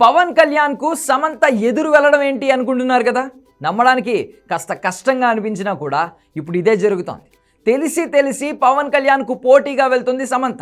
పవన్ కళ్యాణ్కు సమంత ఎదురు వెళ్ళడం ఏంటి అనుకుంటున్నారు కదా? నమ్మడానికి కాస్త కష్టంగా అనిపించినా కూడా ఇప్పుడు ఇదే జరుగుతోంది. తెలిసి తెలిసి పవన్ కళ్యాణ్కు పోటీగా వెళ్తుంది సమంత.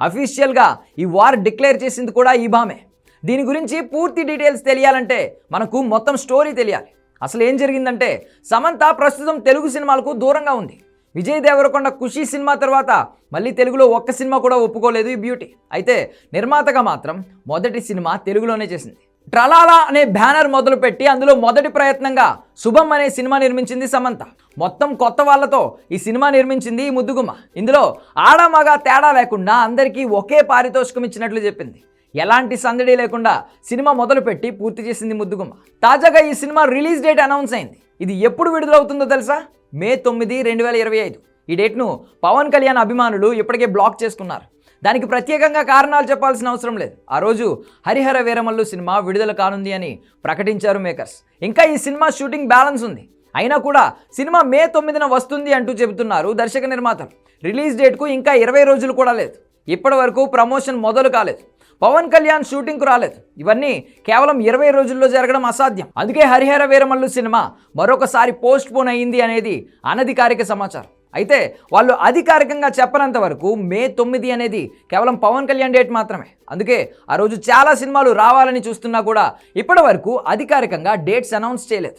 అఫీషియల్గా ఈ వార్ డిక్లేర్ చేసింది కూడా ఈ భామే. దీని గురించి పూర్తి డీటెయిల్స్ తెలియాలంటే మనకు మొత్తం స్టోరీ తెలియాలి. అసలు ఏం జరిగిందంటే సమంత ప్రస్తుతం తెలుగు సినిమాలకు దూరంగా ఉంది. విజయ్ దేవరకొండ ఖుషి సినిమా తర్వాత మళ్ళీ తెలుగులో ఒక్క సినిమా కూడా ఒప్పుకోలేదు ఈ బ్యూటీ. అయితే నిర్మాతగా మాత్రం మొదటి సినిమా తెలుగులోనే చేసింది. ట్రలాలా అనే బ్యానర్ మొదలుపెట్టి అందులో మొదటి ప్రయత్నంగా శుభం అనే సినిమా నిర్మించింది సమంత. మొత్తం కొత్త వాళ్ళతో ఈ సినిమా నిర్మించింది ఈ ముద్దుగుమ్మ. ఇందులో ఆడమగ తేడా లేకుండా అందరికీ ఒకే పారితోషికం ఇచ్చినట్లు చెప్పింది. ఎలాంటి సందడి లేకుండా సినిమా మొదలుపెట్టి పూర్తి చేసింది ముద్దుగుమ్మ. తాజాగా ఈ సినిమా రిలీజ్ డేట్ అనౌన్స్ అయింది. ఇది ఎప్పుడు విడుదలవుతుందో తెలుసా? మే తొమ్మిది రెండు వేల ఇరవై ఐదు. ఈ డేట్ను పవన్ కళ్యాణ్ అభిమానులు ఇప్పటికే బ్లాక్ చేసుకున్నారు. దానికి ప్రత్యేకంగా కారణాలు చెప్పాల్సిన అవసరం లేదు. ఆ రోజు హరిహర వీరమల్లు సినిమా విడుదల కానుంది అని ప్రకటించారు మేకర్స్. ఇంకా ఈ సినిమా షూటింగ్ బ్యాలెన్స్ ఉంది. అయినా కూడా సినిమా మే తొమ్మిదిన వస్తుంది అంటూ చెబుతున్నారు దర్శక నిర్మాతలు. రిలీజ్ డేట్కు ఇంకా ఇరవై రోజులు కూడా లేదు. ఇప్పటి వరకు ప్రమోషన్ మొదలు కాలేదు. పవన్ కళ్యాణ్ షూటింగ్కు రాలేదు. ఇవన్నీ కేవలం ఇరవై రోజుల్లో జరగడం అసాధ్యం. అందుకే హరిహర వీరమల్లు సినిమా మరొకసారి పోస్ట్ పోన్ అయింది అనేది అనధికారిక సమాచారం. అయితే వాళ్ళు అధికారికంగా చెప్పనంత వరకు మే తొమ్మిది అనేది కేవలం పవన్ కళ్యాణ్ డేట్ మాత్రమే. అందుకే ఆ రోజు చాలా సినిమాలు రావాలని చూస్తున్నా కూడా ఇప్పటి వరకు అధికారికంగా డేట్స్ అనౌన్స్ చేయలేదు.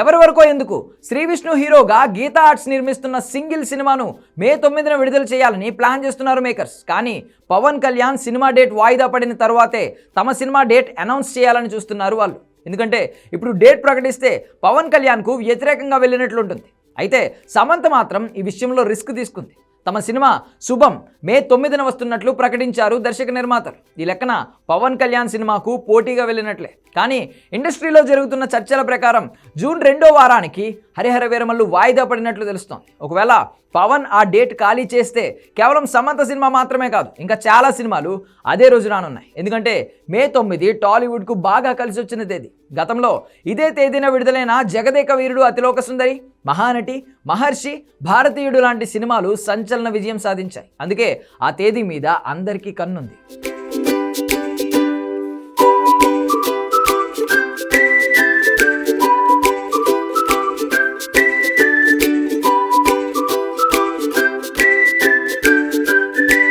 ఎవరి వరకో ఎందుకు? శ్రీ విష్ణు హీరోగా గీతా ఆర్ట్స్ నిర్మిస్తున్న సింగిల్ సినిమాను మే తొమ్మిదిన విడుదల చేయాలని ప్లాన్ చేస్తున్నారు మేకర్స్. కానీ పవన్ కళ్యాణ్ సినిమా డేట్ వాయిదా పడిన తర్వాతే తమ సినిమా డేట్ అనౌన్స్ చేయాలని చూస్తున్నారు వాళ్ళు. ఎందుకంటే ఇప్పుడు డేట్ ప్రకటిస్తే పవన్ కళ్యాణ్కు వ్యతిరేకంగా వెళ్ళినట్లుంటుంది. అయితే సమంత మాత్రం ఈ విషయంలో రిస్క్ తీసుకుంది. తమ సినిమా శుభం మే తొమ్మిదిన వస్తున్నట్లు ప్రకటించారు దర్శక నిర్మాతలు. ఈ లెక్కన పవన్ కళ్యాణ్ సినిమాకు పోటీగా వెళ్ళినట్లే. కానీ ఇండస్ట్రీలో జరుగుతున్న చర్చల ప్రకారం జూన్ రెండో వారానికి హరిహర వీరమల్లు వాయిదా పడినట్లు తెలుస్తోంది. ఒకవేళ పవన్ ఆ డేట్ ఖాళీ చేస్తే కేవలం సమంత సినిమా మాత్రమే కాదు ఇంకా చాలా సినిమాలు అదే రోజు రానున్నాయి. ఎందుకంటే మే తొమ్మిది టాలీవుడ్కు బాగా కలిసి వచ్చిన తేదీ. గతంలో ఇదే తేదీన విడుదలైన జగదేక వీరుడు అతిలోక సుందరి మహానటి మహర్షి భారతీయుడు లాంటి సినిమాలు సంచలన విజయం సాధించాయి. అందుకే ఆ తేదీ మీద అందరికీ కన్నుంది.